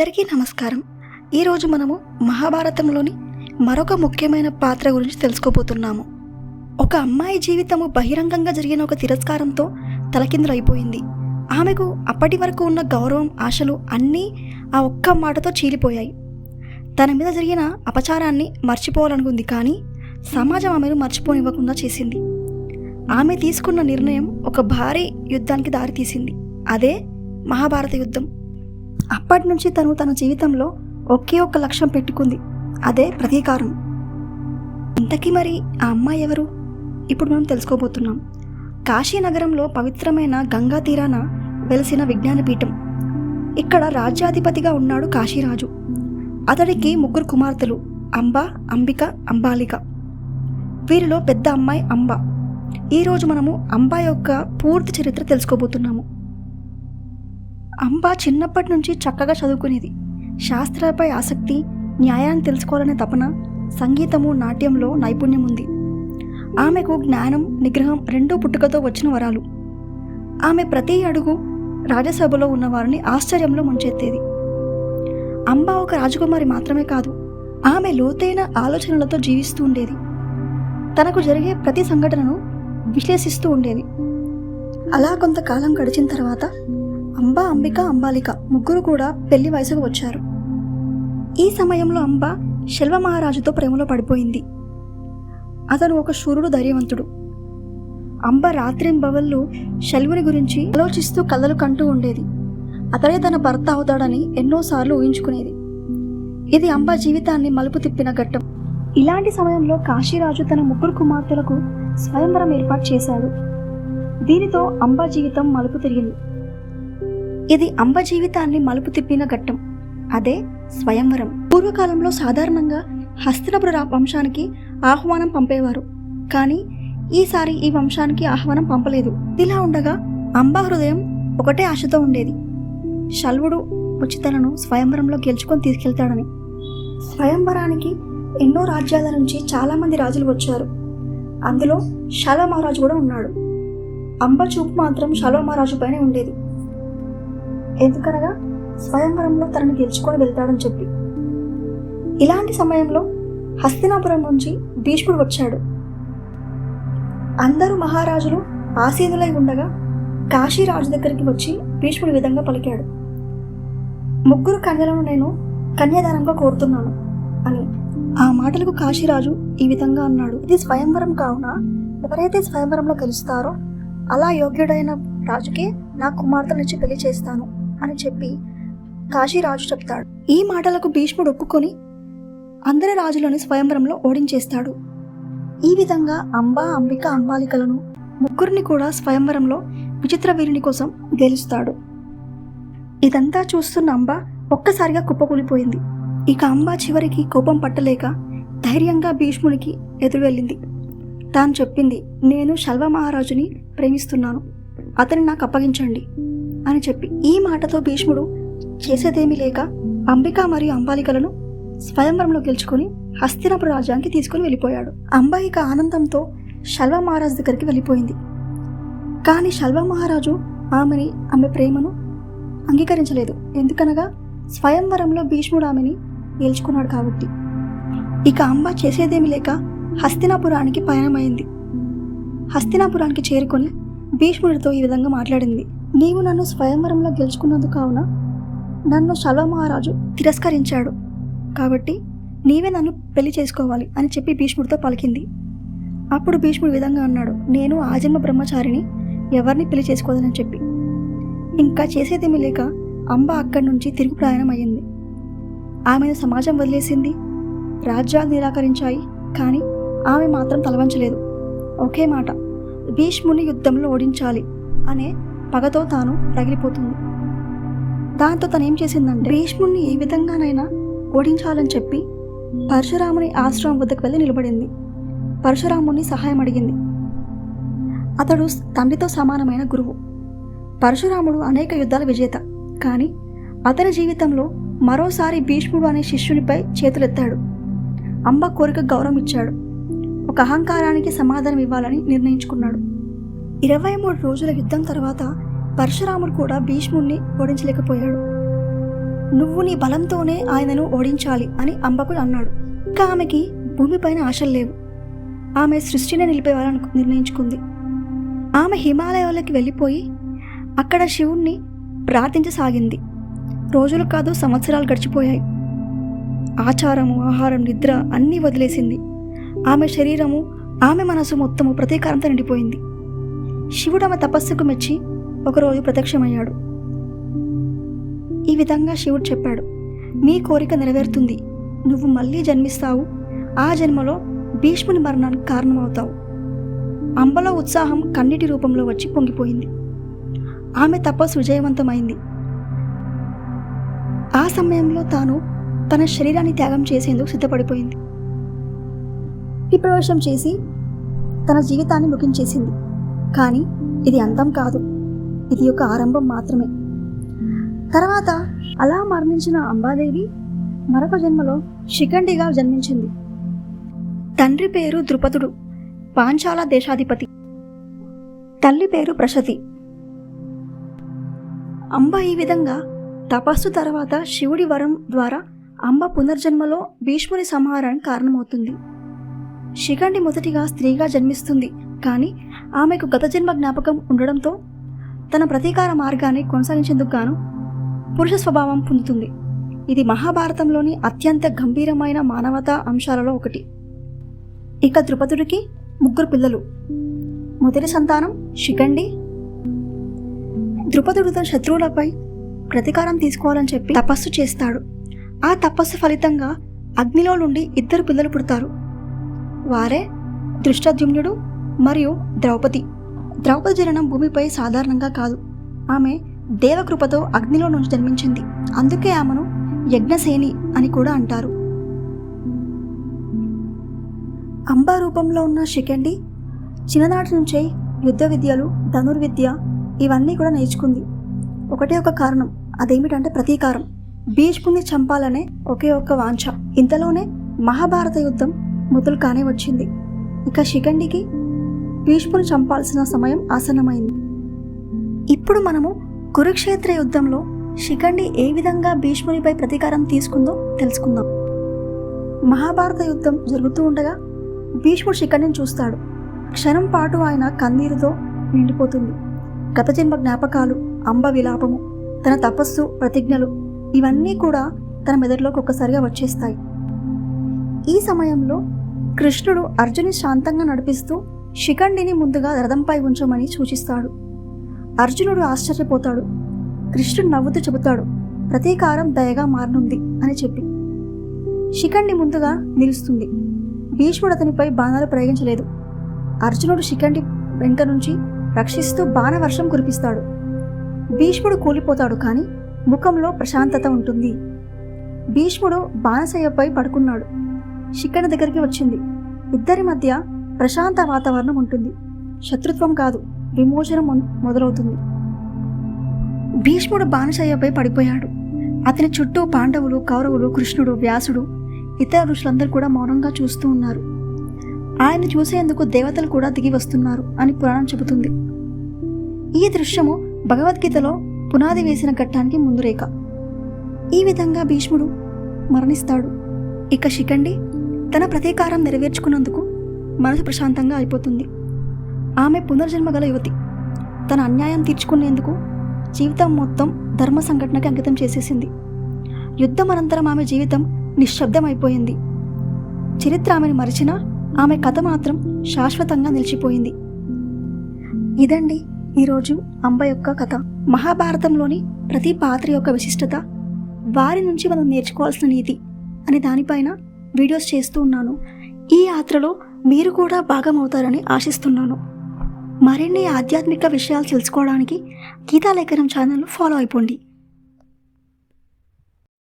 అందరికీ నమస్కారం. ఈరోజు మనము మహాభారతంలోని మరొక ముఖ్యమైన పాత్ర గురించి తెలుసుకోబోతున్నాము. ఒక అమ్మాయి జీవితము బహిరంగంగా జరిగిన ఒక తిరస్కారంతో తలకిందులైపోయింది. ఆమెకు అప్పటి వరకు ఉన్న గౌరవం ఆశలు అన్నీ ఆ ఒక్క మాటతో చీలిపోయాయి. తన మీద జరిగిన అపచారాన్ని మర్చిపోవాలనుకుంది కానీ సమాజం ఆమెను మర్చిపోనివ్వకుండా చేసింది. ఆమె తీసుకున్న నిర్ణయం ఒక భారీ యుద్ధానికి దారితీసింది. అదే మహాభారత యుద్ధం. అప్పటి నుంచి తను తన జీవితంలో ఒకే ఒక్క లక్ష్యం పెట్టుకుంది. అదే ప్రతీకారం. ఇంతకీ మరి ఆ అమ్మాయి ఎవరు? ఇప్పుడు మనం తెలుసుకోబోతున్నాం. కాశీనగరంలో పవిత్రమైన గంగా తీరాన వెలిసిన విజ్ఞానపీఠం. ఇక్కడ రాజ్యాధిపతిగా ఉన్నాడు కాశీరాజు. అతడికి ముగ్గురు కుమార్తెలు అంబ అంబిక అంబాలిక. వీరిలో పెద్ద అమ్మాయి అంబ. ఈరోజు మనము అంబ యొక్క పూర్తి చరిత్ర తెలుసుకోబోతున్నాము. అంబ చిన్నప్పటి నుంచి చక్కగా చదువుకునేది. శాస్త్రాలపై ఆసక్తి న్యాయాన్ని తెలుసుకోవాలనే తపన సంగీతము నాట్యంలో నైపుణ్యం ఉంది. ఆమెకు జ్ఞానం నిగ్రహం రెండూ పుట్టుకతో వచ్చిన వరాలు. ఆమె ప్రతి అడుగు రాజ్యసభలో ఉన్న వారిని ఆశ్చర్యంలో ముంచెత్తేది. అంబ ఒక రాజకుమారి మాత్రమే కాదు ఆమె లోతైన ఆలోచనలతో జీవిస్తూ ఉండేది. తనకు జరిగే ప్రతి సంఘటనను విశ్లేషిస్తూ ఉండేది. అలా కొంతకాలం గడిచిన తర్వాత అంబ అంబిక అంబాలిక ముగ్గురు కూడా పెళ్ళి వయసుకు వచ్చారు. ఈ సమయంలో అంబ శల్వ మహారాజుతో ప్రేమలో పడిపోయింది. అతను ఒక శూరుడు ధైర్యవంతుడు. అంబ రాత్రింబవళ్ళు శల్వుని గురించి ఆలోచిస్తూ కళ్ళలు కంటూ ఉండేది. అతడే తన భర్త అవుతాడని ఎన్నోసార్లు ఊహించుకునేది. ఇది అంబ జీవితాన్ని మలుపు తిప్పిన ఘట్టం. ఇలాంటి సమయంలో కాశీరాజు తన ముగ్గురు కుమార్తెలకు స్వయంవరం ఏర్పాటు చేశాడు. దీనితో అంబ జీవితం మలుపు తిరిగింది. ఇది అంబ జీవితాన్ని మలుపు తిప్పిన ఘట్టం. అదే స్వయంవరం. పూర్వకాలంలో సాధారణంగా హస్తినపుర వంశానికి ఆహ్వానం పంపేవారు. కానీ ఈసారి ఈ వంశానికి ఆహ్వానం పంపలేదు. ఇలా ఉండగా అంబ హృదయం ఒకటే ఆశతో ఉండేది. శల్వుడు ఉచితలను స్వయంవరంలో గెలుచుకొని తీసుకెళ్తాడని. స్వయంవరానికి ఎన్నో రాజ్యాల నుంచి చాలామంది రాజులు వచ్చారు. అందులో శల మహారాజు కూడా ఉన్నాడు. అంబ చూపు మాత్రం శలో మహారాజు పైనే ఉండేది. ఎందుకనగా స్వయంవరంలో తనను గెలుచుకొని వెళ్తాడని చెప్పి. ఇలాంటి సమయంలో హస్తినాపురం నుంచి భీష్ముడు వచ్చాడు. అందరూ మహారాజులు ఆసీనులై ఉండగా కాశీరాజు దగ్గరికి వచ్చి భీష్ముడి విధంగా పలికాడు. ముగ్గురు కన్యలను నేను కన్యాదానంగా కోరుతున్నాను అని. ఆ మాటలకు కాశీరాజు ఈ విధంగా అన్నాడు. ఇది స్వయంవరం కావున ఎవరైతే స్వయంవరంలో గెలుస్తారో అలా యోగ్యుడైన రాజుకే నా కుమార్తెనిచ్చి పెళ్ళి చేస్తాను. అని చెప్పి కాశీరాజు చెప్తాడు. ఈ మాటలకు భీష్ముడు ఒప్పుకొని అందరి రాజులను స్వయంవరంలో ఓడించేస్తాడు. ఈ విధంగా అంబా అంబిక అంబాలికలను ముగ్గురిని కూడా స్వయంవరంలో విచిత్ర వీరుని కోసం గెలుస్తాడు. ఇదంతా చూస్తున్న అంబ ఒక్కసారిగా కుప్పకూలిపోయింది. ఇక అంబ చివరికి కోపం పట్టలేక ధైర్యంగా భీష్మునికి ఎదురు వెళ్ళింది తాను చెప్పింది నేను శల్వ మహారాజుని ప్రేమిస్తున్నాను. అతన్ని నాకు అప్పగించండి. అని చెప్పి ఈ మాటతో భీష్ముడు చేసేదేమీ లేక అంబిక మరియు అంబాలికలను స్వయంవరంలో గెలుచుకొని హస్తినపుర రాజ్యానికి తీసుకుని వెళ్ళిపోయాడు. అంబ ఇక ఆనందంతో శల్వ మహారాజు దగ్గరికి వెళ్ళిపోయింది. కానీ శల్వ మహారాజు ఆమెని ఆమె ప్రేమను అంగీకరించలేదు. ఎందుకనగా స్వయంవరంలో భీష్ముడు ఆమెని గెలుచుకున్నాడు కాబట్టి. ఇక అంబ చేసేదేమి లేక హస్తినాపురానికి పయనమైంది. హస్తినాపురానికి చేరుకొని భీష్ముడితో ఈ విధంగా మాట్లాడింది. నీవు నన్ను స్వయంవరంలో గెలుచుకున్నందు కావున నన్ను శల్వ మహారాజు తిరస్కరించాడు. కాబట్టి నీవే నన్ను పెళ్ళి చేసుకోవాలి అని చెప్పి భీష్ముడితో పలికింది. అప్పుడు భీష్ముడు విధంగా అన్నాడు నేను ఆజన్మ బ్రహ్మచారిని ఎవరిని పెళ్ళి చేసుకోదని చెప్పి. ఇంకా చేసేదేమీ లేక అంబ అక్కడి నుంచి తిరుగు ప్రయాణం అయ్యింది ఆమెను సమాజం వదిలేసింది. రాజ్యాలు నిరాకరించాయి. కానీ ఆమె మాత్రం తలవంచలేదు. ఒకే మాట భీష్ముని యుద్ధంలో ఓడించాలి అనే పగతో తాను రగిలిపోతుంది. దాంతో తనేం చేసిందంటే భీష్ముణ్ణి ఏ విధంగానైనా ఓడించాలని చెప్పి పరశురాముని ఆశ్రమం వద్దకు వెళ్ళి నిలబడింది. పరశురాముని సహాయం అడిగింది. అతడు తండ్రితో సమానమైన గురువు. పరశురాముడు అనేక యుద్ధాల విజేత. కానీ అతని జీవితంలో మరోసారి భీష్ముడు అనే శిష్యునిపై చేతులెత్తాడు. అంబ కోరిక గౌరవం ఇచ్చాడు. ఒక అహంకారానికి సమాధానం ఇవ్వాలని నిర్ణయించుకున్నాడు. ఇరవై మూడు రోజుల యుద్ధం తర్వాత పరశురాముడు కూడా భీష్ముణ్ణి ఓడించలేకపోయాడు. నువ్వు నీ బలంతోనే ఆయనను ఓడించాలి అని అంబకు అన్నాడు. ఇంకా ఆమెకి భూమిపైన ఆశలు లేవు. ఆమె సృష్టిని నిలిపేవాలని నిర్ణయించుకుంది. ఆమె హిమాలయాలకి వెళ్ళిపోయి అక్కడ శివుణ్ణి ప్రార్థించసాగింది. రోజులు కాదు సంవత్సరాలు గడిచిపోయాయి. ఆచారము ఆహారం నిద్ర అన్నీ వదిలేసింది. ఆమె శరీరము ఆమె మనసు మొత్తము ప్రతీకారంతో నిండిపోయింది. శివుడు ఆమె తపస్సుకు మెచ్చి ఒకరోజు ప్రత్యక్షమయ్యాడు. ఈ విధంగా శివుడు చెప్పాడు నీ కోరిక నెరవేరుతుంది. నువ్వు మళ్ళీ జన్మిస్తావు. ఆ జన్మలో భీష్ముని మరణానికి కారణమవుతావు. అంబలో ఉత్సాహం కన్నిటి రూపంలో వచ్చి పొంగిపోయింది. ఆమె తపస్సు విజయవంతమైంది. ఆ సమయంలో తాను తన శరీరాన్ని త్యాగం చేసేందుకు సిద్ధపడిపోయింది. విప్రవేశం చేసి తన జీవితాన్ని ముగించేసింది. కానీ ఇది అంతం కాదు. ఇది ఒక ఆరంభం మాత్రమే. తర్వాత అలా మరణించిన అంబాదేవి మరొక జన్మలో శిఖండిగా జన్మించింది. తండ్రి పేరు ద్రుపదుడు పాంచాల దేశాధిపతి. తల్లి పేరు ప్రసతి అంబ ఈ విధంగా తపస్సు తర్వాత శివుడి వరం ద్వారా అంబ పునర్జన్మలో భీష్ముని సంహారానికి కారణమవుతుంది. శిఖండి మొదటిగా స్త్రీగా జన్మిస్తుంది కానీ ఆమెకు గత జన్మ జ్ఞాపకం ఉండడంతో తన ప్రతీకార మార్గాన్ని కొనసాగించేందుకు గాను పురుష స్వభావం పొందుతుంది. ఇది మహాభారతంలోని అత్యంత గంభీరమైన మానవతా అంశాలలో ఒకటి. ఇక ద్రుపదుడికి ముగ్గురు పిల్లలు. మొదటి సంతానం శిఖండి. ద్రుపదుడు తన శత్రువులపై ప్రతీకారం తీసుకోవాలని చెప్పి తపస్సు చేస్తాడు. ఆ తపస్సు ఫలితంగా అగ్నిలో నుండి ఇద్దరు పిల్లలు పుడతారు. వారే దృష్టద్యుమ్నుడు మరియు ద్రౌపది. ద్రౌపది జననం భూమిపై సాధారణంగా కాదు. ఆమె దేవకృపతో అగ్నిలో నుంచి జన్మించింది. అందుకే ఆమెను యజ్ఞసేని అని కూడా అంటారు. అంబా రూపంలో ఉన్న శిఖండి చిన్ననాటి నుంచే యుద్ధ విద్యలు ధనుర్విద్య ఇవన్నీ కూడా నేర్చుకుంది. ఒకటే ఒక కారణం అదేమిటంటే ప్రతీకారం. భీష్ముని చంపాలనే ఒకే ఒక్క వాంఛ. ఇంతలోనే మహాభారత యుద్ధం మొదలు కానే వచ్చింది. ఇక శిఖండికి భీష్ముని చంపాల్సిన సమయం ఆసన్నమైంది. ఇప్పుడు మనము కురుక్షేత్ర యుద్ధంలో శిఖండి ఏ విధంగా భీష్మునిపై ప్రతీకారం తీసుకుందో తెలుసుకుందాం. మహాభారత యుద్ధం జరుగుతూ ఉండగా భీష్ముడు శిఖండిని చూస్తాడు. క్షణం పాటు ఆయన కన్నీరుతో నిండిపోతుంది. గత జన్మ జ్ఞాపకాలు అంబ విలాపము తన తపస్సు ప్రతిజ్ఞలు ఇవన్నీ కూడా తన మెదడులోకి ఒక్కసారిగా వచ్చేస్తాయి. ఈ సమయంలో కృష్ణుడు అర్జుని శాంతంగా నడిపిస్తూ శిఖండిని ముందుగా రథంపై ఉంచమని సూచిస్తాడు. అర్జునుడు ఆశ్చర్యపోతాడు. కృష్ణుడు నవ్వుతూ చెబుతాడు ప్రతీకారం దయగా మారనుంది అని చెప్పి. శిఖండి ముందుగా నిలుస్తుంది. భీష్ముడు అతనిపై బాణాలు ప్రయోగించలేదు. అర్జునుడు శిఖండి వెంట నుంచి రక్షిస్తూ బాణవర్షం కురిపిస్తాడు. భీష్ముడు కూలిపోతాడు కానీ ముఖంలో ప్రశాంతత ఉంటుంది. భీష్ముడు బాణశయ్యపై పడుకున్నాడు. శిఖండి దగ్గరికి వచ్చింది. ఇద్దరి మధ్య ప్రశాంత వాతావరణం ఉంటుంది. శత్రుత్వం కాదు విమోచనం మొదలవుతుంది. భీష్ముడు బాణశయ్యపై పడిపోయాడు. అతని చుట్టూ పాండవులు కౌరవులు కృష్ణుడు వ్యాసుడు ఇతర ఋషులందరూ కూడా మౌనంగా చూస్తూ ఉన్నారు. ఆయన చూసేందుకు దేవతలు కూడా దిగి వస్తున్నారు అని పురాణం చెబుతుంది. ఈ దృశ్యము భగవద్గీతలో పునాది వేసిన ఘట్టానికి ముందు రేఖ ఈ విధంగా భీష్ముడు మరణిస్తాడు. ఇక శిఖండి తన ప్రతీకారం నెరవేర్చుకున్నందుకు మనసు ప్రశాంతంగా అయిపోతుంది. ఆమె పునర్జన్మ గల యువతి. తన అన్యాయం తీర్చుకునేందుకు జీవితం మొత్తం ధర్మ సంఘటనకి అంకితం చేసేసింది. యుద్ధం అనంతరం ఆమె జీవితం నిశ్శబ్దమైపోయింది. చరిత్ర ఆమెను మరిచినా ఆమె కథ మాత్రం శాశ్వతంగా నిలిచిపోయింది. ఇదండి ఈరోజు అంబ యొక్క కథ. మహాభారతంలోని ప్రతి పాత్ర యొక్క విశిష్టత వారి నుంచి మనం నేర్చుకోవాల్సిన నీతి అనే దానిపైన వీడియోస్ చేస్తూ ఉన్నాను. ఈ యాత్రలో మీరు కూడా భాగమవుతారని ఆశిస్తున్నాను. మరిన్ని ఆధ్యాత్మిక విషయాలు తెలుసుకోవడానికి గీతాలేఖనం ఛానల్ ఫాలో అయిపోండి.